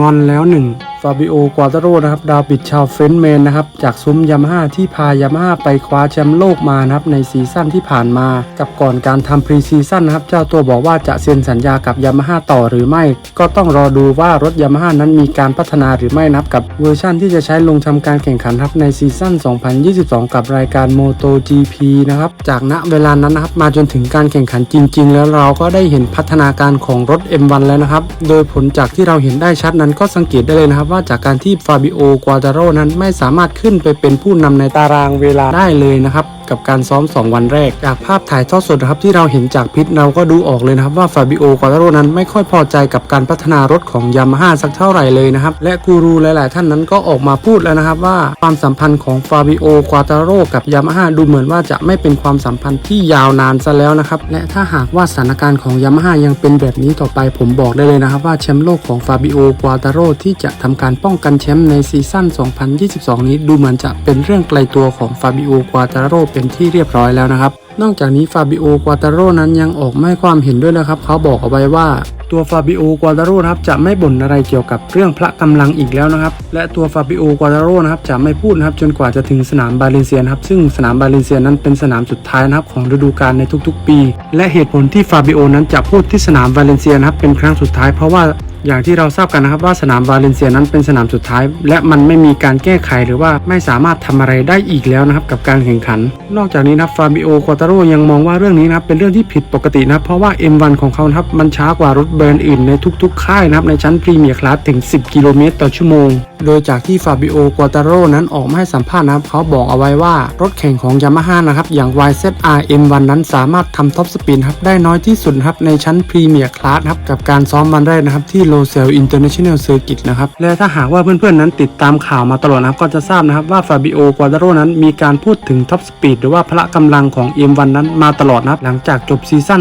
งอนแล้วหนึ่ง ฟาบิโอกวาตาโรนะครับดาวปิดชาวเฟรนช์แมนนะครับจากซุ้มยามาฮ่าที่พายามาฮ่าไปคว้าแชมป์โลกมานะครับในซีซั่นที่ผ่านมา กับก่อนการทำพรีซีซั่นนะครับเจ้าตัวบอกว่าจะเซ็นสัญญากับยามาฮ่าต่อหรือไม่ ก็ต้องรอดูว่ารถยามาฮ่านั้นมีการพัฒนาหรือไม่นะครับกับเวอร์ชั่นที่จะใช้ลงทำการแข่งขันครับในซีซั่น 2022 กับรายการ MotoGP นะครับจากณเวลานั้นนะครับมาจนถึงการแข่งขันจริง ๆ แล้วเราก็ได้เห็นพัฒนาการของรถ M1 แล้วนะครับโดยผลจากที่เราเห็นได้ชัดนั้นก็สังเกตได้เลยนะครับว่าจากการที่ฟาบิโอกวาตาโรนั้นไม่สามารถขึ้นไปเป็นผู้นำในตารางเวลาได้เลยนะครับ กับการซ้อม 2 วันแรก จากภาพถ่ายทอดสดนะครับที่เราเห็นจากพิษเราก็ดูออกเลยนะครับว่าฟาบิโอกวาตาโรนั้นไม่ค่อยพอใจกับการพัฒนารถของยามาฮ่าสักเท่าไหร่เลยนะครับและกูรูหลาย ๆ ท่านนั้นก็ออกมาพูดแล้วนะครับว่าความสัมพันธ์ของฟาบิโอกวาตาโรกับยามาฮ่าดูเหมือนว่าจะไม่เป็นความสัมพันธ์ที่ยาวนานซะแล้วนะครับและถ้าหากว่าสถานการณ์ของยามาฮ่ายังเป็นแบบนี้ต่อไปผมบอกได้เลยนะครับว่าแชมป์โลกของฟาบิโอกวาตาโรที่จะทำการป้องกันแชมป์ในซีซั่น 2022 นี้ดูเหมือนจะเป็นเรื่องไกลตัวของฟาบิโอกวาตาโรเป็นที่เรียบร้อยแล้วนะครับ นอกจากนี้ฟาบิโอกวาตาโรนั้นยังออกมาให้ความเห็นด้วยนะครับ เขาบอกเอาไว้ว่าตัวฟาบิโอกวาตาโรนะครับจะไม่บ่นอะไรเกี่ยวกับเรื่องพละกำลังอีกแล้วนะครับ และตัวฟาบิโอกวาตาโรนะครับจะไม่พูดนะครับจนกว่าจะถึงสนามบาเลนเซียนะครับซึ่งสนามบาเลนเซียนั้นเป็นสนามสุดท้ายนะครับของฤดูกาลในทุกๆ ปี และเหตุผลที่ฟาบิโอนั้นจะพูดที่สนามบาเลนเซียนะครับเป็นครั้งสุดท้ายเพราะว่า อย่างที่เราทราบกันนะครับว่าสนามวาเลนเซียนั้นเป็นสนามสุดท้าย และมันไม่มีการแก้ไขหรือว่าไม่สามารถทำอะไรได้อีกแล้วนะครับกับการแข่งขัน นอกจากนี้นะครับฟาบิโอควาตาโรยังมองว่าเรื่องนี้นะครับเป็นเรื่องที่ผิดปกตินะครับเพราะว่า M1 ของเขาครับมันช้ากว่ารถแบรนด์อื่นในทุกๆ ค่ายนะครับในชั้นพรีเมียร์คลาสถึง 10 กิโลเมตรต่อชั่วโมง โดยจากที่ฟาบิโอควาตาโรนั้นออกมาให้สัมภาษณ์นะครับ เขาบอกเอาไว้ว่ารถแข่งของยามาฮ่านะครับ อย่าง YZR M1 นั้นสามารถทำท็อปสปีดครับ ได้น้อยที่สุดครับ ในชั้นพรีเมียร์คลาสครับ กับการซ้อมวันแรกนะครับ ที่โลเซล International Circuit นะครับ และถ้าหากว่าเพื่อนๆ นั้นติดตามข่าวมาตลอดนะครับ ก็จะทราบนะครับว่าฟาบิโอควาตาโรนั้นมีการพูดถึงท็อปสปีดหรือว่าพละกำลังของ M1 นั้นมาตลอดนะครับ หลังจากจบซีซั่น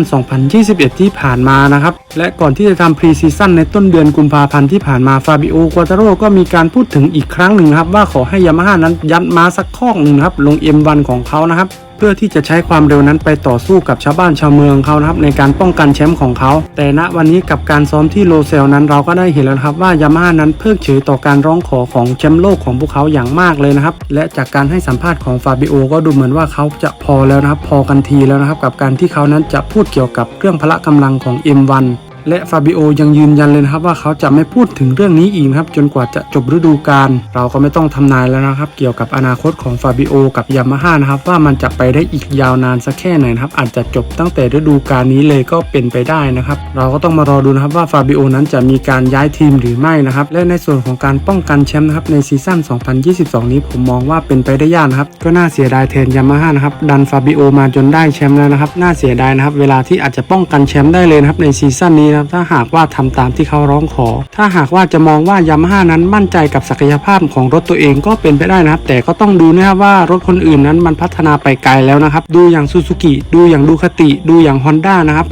2021 ที่ผ่านมานะครับ และก่อนที่จะทำพรีซีซั่นในต้นเดือนกุมภาพันธ์ที่ผ่านมาฟาบิโอควตาโรก็มีการพูดถึงอีกครั้งหนึ่งครับว่าขอให้ยามาฮ่านั้นยัดม้าสักข้อกหนึ่งนะครับลง M1 ของเขานะครับเพื่อที่จะใช้ความเร็วนั้นไปต่อสู้กับชาวบ้านชาวเมืองเขานะครับในการป้องกันแชมป์ของเขา แต่ณวันนี้กับการซ้อมที่โลเซลนั้นเราก็ได้เห็นแล้วครับว่ายามาฮ่านั้นเพิกเฉยต่อการร้องขอของแชมป์โลกของพวกเขาอย่างมากเลยนะครับและจากการให้สัมภาษณ์ของฟาบิโอก็ดูเหมือนว่าเขาจะพอแล้วนะครับพอกันทีแล้วนะครับกับการที่เขานั้นจะพูดเกี่ยวกับเรื่องพละกำลังของ M1 และฟาบิโอยังยืนยันเลยนะครับว่าเขาจะไม่พูดถึงเรื่องนี้อีกครับจนกว่าจะจบฤดูกาลเราก็ไม่ต้องทำนายแล้วนะครับ เกี่ยวกับอนาคตของฟาบิโอกับยามาฮ่านะครับว่ามันจะไปได้อีกยาวนานสักแค่ไหนนะครับอาจจะจบตั้งแต่ฤดูกาลนี้เลยก็เป็นไปได้นะครับเราก็ต้องมารอดูนะครับว่าฟาบิโอนั้นจะมีการย้ายทีมหรือไม่นะครับและในส่วนของการป้องกันแชมป์นะครับในซีซั่น 2022 นี้ผมมองว่าเป็นไปได้ยากนะครับก็น่าเสียดายแทนยามาฮ่านะครับดันฟาบิโอมาจนได้แชมป์แล้วนะครับน่าเสียดายนะครับเวลาที่อาจจะป้องกันแชมป์ได้เลยนะครับในซีซั่นนี้นะครับถ้าหากว่าทำตามที่เขาร้องขอ ถ้าหากว่าจะมองว่ายามาฮ่านั้นมั่นใจกับศักยภาพของรถตัวเองก็เป็นไปได้นะครับ แต่ก็ต้องดูนะครับว่ารถคนอื่นนั้นมันพัฒนาไปไกลแล้วนะครับ ดูอย่างซูซูกิดูอย่างดูคติ ดูอย่างฮอนด้านะครับ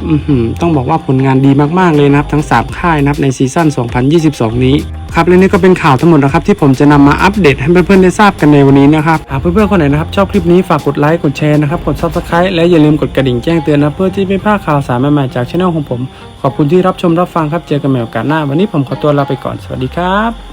ต้องบอกว่าผลงานดีมากๆเลยนะครับ ทั้ง 3 ค่ายนะครับในซีซั่น 2022 นี้ ครับและนี่ก็เป็นข่าวทั้งหมดนะครับที่ผมจะนำมาอัปเดตให้เพื่อนๆได้ทราบกันในวันนี้นะครับหากเพื่อนๆคนไหนนะครับชอบคลิปนี้ฝากกดไลค์กดแชร์นะครับกดซับสไครต์และอย่าลืมกดกระดิ่งแจ้งเตือนนะเพื่อที่ไม่พลาดข่าวสารใหม่ๆจากช่องของผม ขอบคุณที่รับชมรับฟังครับเจอกันใหม่โอกาสหน้า วันนี้ผมขอตัวลาไปก่อนสวัสดีครับ